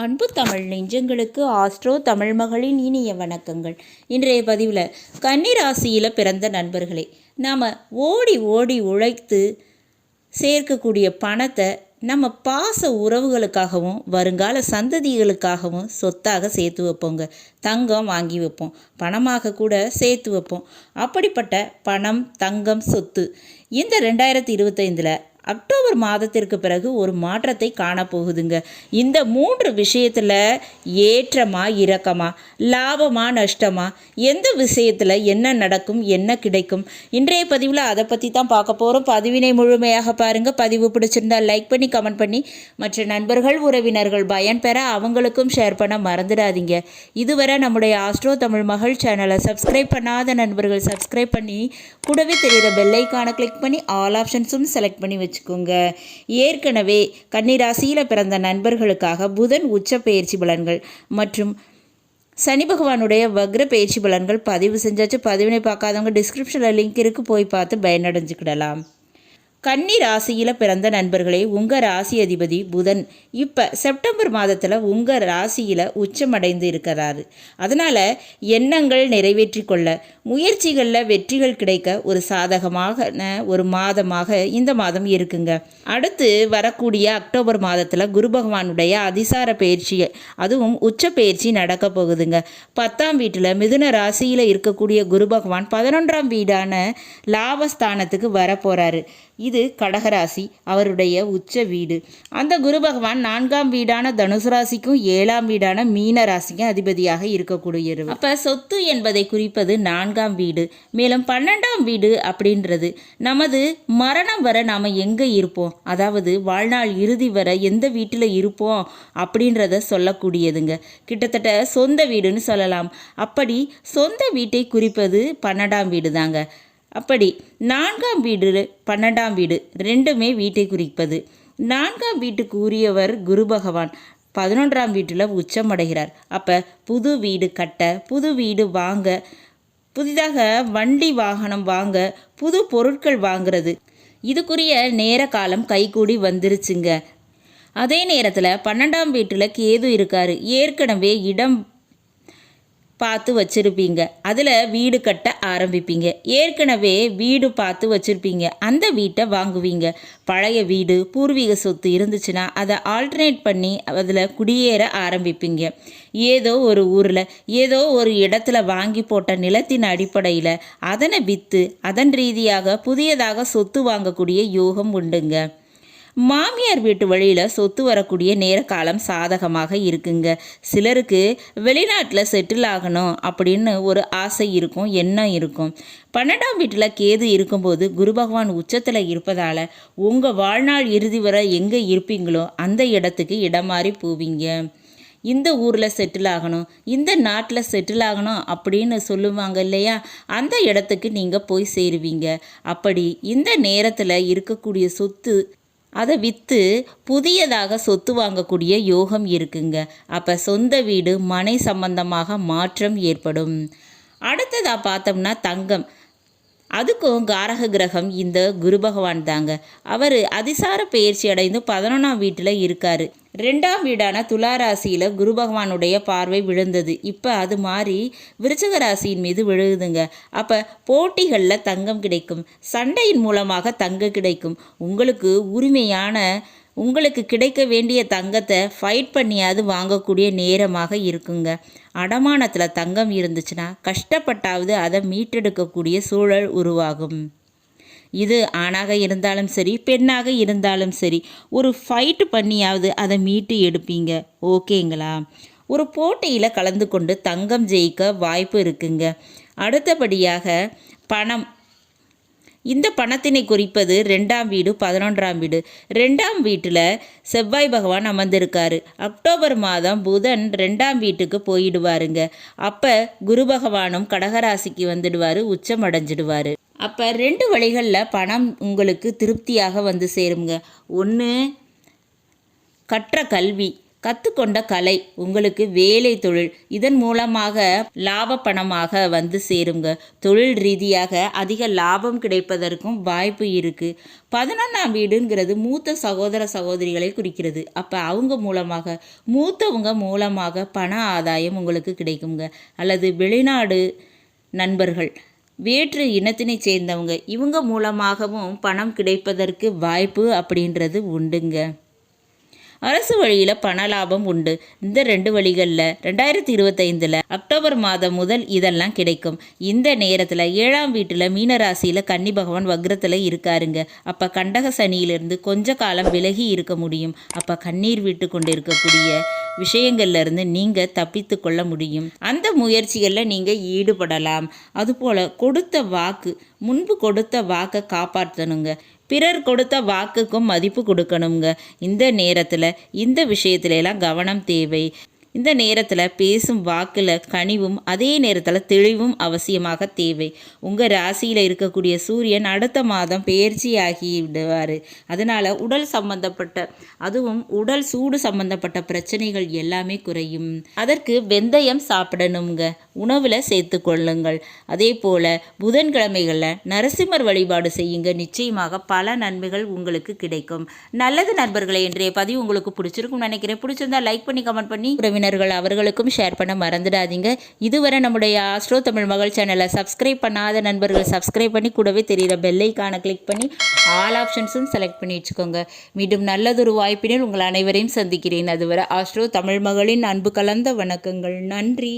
அன்பு தமிழ் நெஞ்சங்களுக்கு ஆஸ்ட்ரோ தமிழ் மகளின் இனிய வணக்கங்கள். இன்றைய பதிவில் கன்னிராசியில் பிறந்த நண்பர்களே நாம் ஓடி ஓடி உழைத்து சேர்க்கக்கூடிய பணத்தை நம்ம பாச உறவுகளுக்காகவும் வருங்கால சந்ததிகளுக்காகவும் சொத்தாக சேர்த்து வைப்போங்க. தங்கம் வாங்கி வைப்போம். பணமாக கூட சேர்த்து வைப்போம். அப்படிப்பட்ட பணம் தங்கம் சொத்து இந்த ரெண்டாயிரத்தி இருபத்தைந்தில் அக்டோபர் மாதத்திற்கு பிறகு ஒரு மாற்றத்தை காணப்போகுதுங்க. இந்த மூன்று விஷயத்தில் ஏற்றமா இறக்கமா லாபமா நஷ்டமா? எந்த விஷயத்தில் என்ன நடக்கும் என்ன கிடைக்கும்? இன்றைய பதிவில் அதை பற்றி தான் பார்க்க போகிறோம் பதிவினை முழுமையாக பாருங்கள் பதிவு பிடிச்சிருந்தால் லைக் பண்ணி கமெண்ட் பண்ணி மற்ற நண்பர்கள் உறவினர்கள் பயன்பெற அவங்களுக்கும் ஷேர் பண்ண மறந்துடாதீங்க. இதுவரை நம்முடைய ஆஸ்ட்ரோ தமிழ் மகள் சேனலை சப்ஸ்கிரைப் பண்ணாத நண்பர்கள் சப்ஸ்கிரைப் பண்ணி கூடவே தெரிகிற பெல்லைக்கான கிளிக் பண்ணி ஆல் ஆப்ஷன்ஸும் செலக்ட் பண்ணி வச்சுக்கோங்க. ஏற்கனவே கன்னிராசியில் பிறந்த நண்பர்களுக்காக புதன் உச்ச பயிற்சி பலன்கள் மற்றும் சனி பகவானுடைய வக்ர பயிற்சி பலன்கள் பதிவு செஞ்சாச்சு. பதிவினை பார்க்காதவங்க டிஸ்கிரிப்ஷனில் லிங்க் இருக்குது போய் பார்த்து பயனடைஞ்சுக்கிடலாம். கன்னி ராசியில் பிறந்த நண்பர்களே உங்கள் ராசி அதிபதி புதன் இப்போ செப்டம்பர் மாதத்தில் உங்கள் ராசியில் உச்சமடைந்து இருக்கிறாரு. அதனால் எண்ணங்கள் நிறைவேற்றி கொள்ள முயற்சிகளில் வெற்றிகள் கிடைக்க ஒரு சாதகமாக ஒரு மாதமாக இந்த மாதம் இருக்குங்க. அடுத்து வரக்கூடிய அக்டோபர் மாதத்தில் குரு பகவானுடைய அதிசார பயிற்சி அதுவும் உச்ச பயிற்சி நடக்க போகுதுங்க. பத்தாம் வீட்டில் மிதுன ராசியில் இருக்கக்கூடிய குரு பகவான் பதினொன்றாம் வீடான லாபஸ்தானத்துக்கு வரப்போகிறாரு இது கடகராசி அவருடைய உச்ச வீடு. அந்த குரு பகவான் நான்காம் வீடான தனுசு ராசிக்கும் ஏழாம் வீடான மீன ராசிக்கும் அதிபதியாக இருக்கக்கூடியது அப்போ சொத்து என்பதை குறிப்பது நான்காம் வீடு. மேலும் பன்னெண்டாம் வீடு அப்படின்றது நமது மரணம் வர நாம் எங்கே இருப்போம்? அதாவது வாழ்நாள் இறுதி வர எந்த வீட்டில் இருப்போம்? அப்படின்றத சொல்லக்கூடியதுங்க. கிட்டத்தட்ட சொந்த வீடுன்னு சொல்லலாம். அப்படி சொந்த வீட்டை குறிப்பது பன்னெண்டாம் வீடு தாங்க அப்படி நான்காம் வீடு பன்னெண்டாம் வீடு ரெண்டுமே வீட்டை குறிப்பது. நான்காம் வீட்டுக்கு உரியவர் குரு பகவான். பதினொன்றாம் வீட்டில் உச்சமடைகிறார் அப்போ புது வீடு கட்ட புது வீடு வாங்க புதிதாக வண்டி வாகனம் வாங்க புது பொருட்கள் வாங்கிறது. இதுக்குரிய நேர காலம் கைகூடி வந்துருச்சுங்க. அதே நேரத்தில் பன்னெண்டாம் வீட்டில் கேது இருக்கார். ஏற்கனவே இடம் பார்த்து வச்சுருப்பீங்க. அதில் வீடு கட்ட ஆரம்பிப்பீங்க. ஏற்கனவே வீடு பார்த்து வச்சுருப்பீங்க. அந்த வீட்டை வாங்குவீங்க. பழைய வீடு பூர்வீக சொத்து இருந்துச்சுன்னா அதை ஆல்டர்னேட் பண்ணி அதில் குடியேற ஆரம்பிப்பீங்க. ஏதோ ஒரு ஊரில் ஏதோ ஒரு இடத்துல வாங்கி போட்ட நிலத்தின் அடிப்படையில் அதனை விற்று அதன் ரீதியாக புதியதாக சொத்து வாங்கக்கூடிய யோகம் உண்டுங்க. மாமியார் வீட்டு வழியில் சொத்து வரக்கூடிய நேர காலம் சாதகமாக இருக்குங்க. சிலருக்கு வெளிநாட்டில் செட்டில் ஆகணும் அப்படின்னு ஒரு ஆசை இருக்கும் எண்ணம் இருக்கும். பன்னெண்டாம் வீட்டில் கேது இருக்கும்போது குரு பகவான் உச்சத்தில் இருப்பதால் உங்கள் வாழ்நாள் இறுதி வரை எங்கே இருப்பீங்களோ அந்த இடத்துக்கு இடம் மாறி போவீங்க. இந்த ஊரில் செட்டில் ஆகணும் இந்த நாட்டில் செட்டில் ஆகணும் அப்படின்னு சொல்லுவாங்க இல்லையா? அந்த இடத்துக்கு நீங்கள் போய் சேருவீங்க. அப்படி இந்த நேரத்தில் இருக்கக்கூடிய சொத்து அதை விற்று புதியதாக சொத்து வாங்கக்கூடிய யோகம் இருக்குங்க. அப்போ சொந்த வீடு மனை சம்பந்தமாக மாற்றம் ஏற்படும். அடுத்ததாக பார்த்தோம்னா தங்கம். அதுக்கும் காரக கிரகம் இந்த குரு பகவான் தாங்க. அவர் அதிசார பயிற்சி அடைந்து பதினொன்றாம் வீட்டில் இருக்கார். ரெண்டாம் வீடான துளாராசியில் குரு பகவானுடைய பார்வை விழுந்தது. இப்போ அது மாறி விருச்சக ராசியின் மீது விழுகுதுங்க. அப்போ போட்டிகளில் தங்கம் கிடைக்கும். சண்டையின் மூலமாக தங்கம் கிடைக்கும். உங்களுக்கு உரிமையான உங்களுக்கு கிடைக்க வேண்டிய தங்கத்தை ஃபைட் பண்ணியாவது வாங்கக்கூடிய நேரமாக இருக்குங்க. அடமானத்தில் தங்கம் இருந்துச்சுன்னா கஷ்டப்பட்டாவது அதை மீட்டெடுக்கக்கூடிய சூழல் உருவாகும். இது ஆணாக இருந்தாலும் சரி பெண்ணாக இருந்தாலும் சரி ஒரு ஃபைட்டு பண்ணியாவது அதை மீட்டு எடுப்பீங்க. ஓகேங்களா? ஒரு போட்டியில் கலந்து கொண்டு தங்கம் ஜெயிக்க வாய்ப்பு இருக்குங்க. அடுத்தபடியாக பணம் இந்த பணத்தினை குறிப்பது ரெண்டாம் வீடு பதினொன்றாம் வீடு. ரெண்டாம் வீட்டில் செவ்வாய் பகவான் அமர்ந்திருக்காரு. அக்டோபர் மாதம் புதன் ரெண்டாம் வீட்டுக்கு போயிடுவாருங்க. அப்போ குரு பகவானும் கடகராசிக்கு வந்துடுவார் உச்சம் அடைஞ்சிடுவார். அப்போ ரெண்டு வழிகளில் பணம் உங்களுக்கு திருப்தியாக வந்து சேருங்க. ஒன்று கற்ற கல்வி. கற்றுக்கொண்ட கலை உங்களுக்கு வேலை தொழில். இதன் மூலமாக லாப பணமாக வந்து சேருங்க. தொழில் ரீதியாக அதிக லாபம் கிடைப்பதற்கும் வாய்ப்பு இருக்குது பதினொன்றாம் வீடுங்கிறது மூத்த சகோதர சகோதரிகளை குறிக்கிறது. அப்போ அவங்க மூலமாக மூத்தவங்க மூலமாக பண ஆதாயம் உங்களுக்கு கிடைக்குங்க. அல்லது வெளிநாடு நண்பர்கள் வேற்று இனத்தினை சேர்ந்தவங்க இவங்க மூலமாகவும் பணம் கிடைப்பதற்கு வாய்ப்பு அப்படின்றது உண்டுங்க. அரசு வழியில் பண லாபம் உண்டு. இந்த ரெண்டு வழிகளில் ரெண்டாயிரத்தி இருபத்தைந்தில் அக்டோபர் மாதம் முதல் இதெல்லாம் கிடைக்கும். இந்த நேரத்தில் ஏழாம் வீட்டில் மீனராசியில் கன்னி பகவான் வக்ரத்தில் இருக்காருங்க. அப்போ கண்டக சனியிலிருந்து கொஞ்ச காலம் விலகி இருக்க முடியும். அப்போ கண்ணீர் விட்டு கொண்டு இருக்கக்கூடிய விஷயங்கள்லேருந்து நீங்கள் தப்பித்து கொள்ள முடியும். அந்த முயற்சிகளில் நீங்கள் ஈடுபடலாம். அதுபோல் கொடுத்த வாக்கு முன்பு கொடுத்த வாக்கை காப்பாற்றணுங்க. பிறர் கொடுத்த வாக்குக்கும் மதிப்பு கொடுக்கணுங்க இந்த நேரத்தில் இந்த விஷயத்துல எல்லாம் கவனம் தேவை. இந்த நேரத்தில் பேசும் வாக்கில் கனிவும் அதே நேரத்தில் தெளிவும் அவசியமாக தேவை. உங்கள் ராசியில் இருக்கக்கூடிய சூரியன் அடுத்த மாதம் பயிற்சியாகி விடுவார். அதனால் உடல் சம்பந்தப்பட்ட அதுவும் உடல் சூடு சம்பந்தப்பட்ட பிரச்சனைகள் எல்லாமே குறையும். அதற்கு வெந்தயம் சாப்பிடணுங்க உணவில் சேர்த்து கொள்ளுங்கள். அதே போல் புதன்கிழமைகளில் நரசிம்மர் வழிபாடு செய்யுங்க. நிச்சயமாக பல நன்மைகள் உங்களுக்கு கிடைக்கும். நல்லது நண்பர்களே இன்றைய பதிவு உங்களுக்கு பிடிச்சிருக்கும் நினைக்கிறேன். பிடிச்சிருந்தா லைக் பண்ணி கமெண்ட் பண்ணி உறவினர்கள் அவர்களுக்கும் ஷேர் பண்ண மறந்துடாதீங்க. இதுவரை நம்முடைய ஆஸ்ட்ரோ தமிழ் மகள் சேனலை சப்ஸ்கிரைப் பண்ணாத நண்பர்கள் சப்ஸ்கிரைப் பண்ணி கூடவே தெரிகிற பெல்லைக்கான கிளிக் பண்ணி ஆல் ஆப்ஷன்ஸும் செலக்ட் பண்ணி வச்சுக்கோங்க. மீண்டும் நல்லதொரு வாய்ப்பினில் உங்கள் அனைவரையும் சந்திக்கிறேன். அதுவரை ஆஸ்ட்ரோ தமிழ் மகளின் அன்பு கலந்த வணக்கங்கள். நன்றி.